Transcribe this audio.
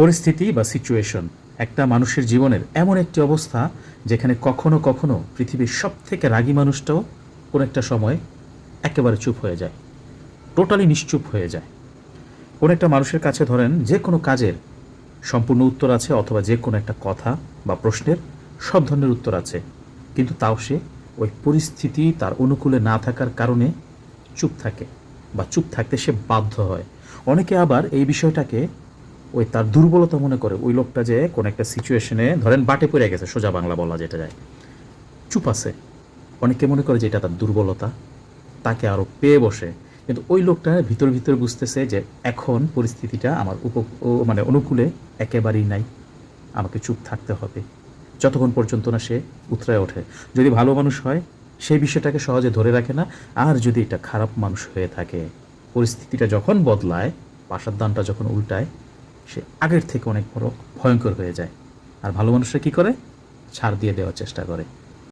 পরিস্থিতি বা সিচুয়েশন একটা মানুষের জীবনের এমন একটি অবস্থা যেখানে কখনো কখনো পৃথিবীর সব থেকে রাগী মানুষটাও কোনো একটা সময় একেবারে চুপ হয়ে যায় টোটালি নিশ্চুপ হয়ে যায়। কোনো একটা মানুষের কাছে ধরেন যে কোনো কাজের সম্পূর্ণ উত্তর আছে অথবা যে কোনো একটা কথা বা প্রশ্নের সব ধরনের উত্তর আছে, কিন্তু তাও সে ওই পরিস্থিতি তার অনুকূলে না থাকার কারণে চুপ থাকে বা চুপ থাকতে সে বাধ্য হয়। অনেকে আবার এই বিষয়টাকে ওই তার দুর্বলতা মনে করে ওই লোকটা যে কোনো একটা সিচুয়েশনে ধরেন বাটে পড়ে গেছে, সোজা বাংলা বলা যেটা যায়। চুপ আছে। অনেকে মনে করে যে এটা তার দুর্বলতা, তাকে আরও পেয়ে বসে। কিন্তু ওই লোকটা ভিতর ভিতর বুঝতেছে যে এখন পরিস্থিতিটা আমার উপ মানে অনুকূলে একেবারেই নাই। আমাকে চুপ থাকতে হবে। যতক্ষণ পর্যন্ত না সে উতরায় ওঠে। যদি ভালো মানুষ হয়, সেই বিষয়টাকে সহজে ধরে রাখে না। আর যদি এটা খারাপ মানুষ হয়ে থাকে, পরিস্থিতিটা যখন বদলায়, পাশার দানটা যখন উল্টায় সে আগের থেকে অনেক বড় ভয়ঙ্কর হয়ে যায়। আর ভালো মানুষরা কী করে? ছাড় দিয়ে দেওয়ার চেষ্টা করে।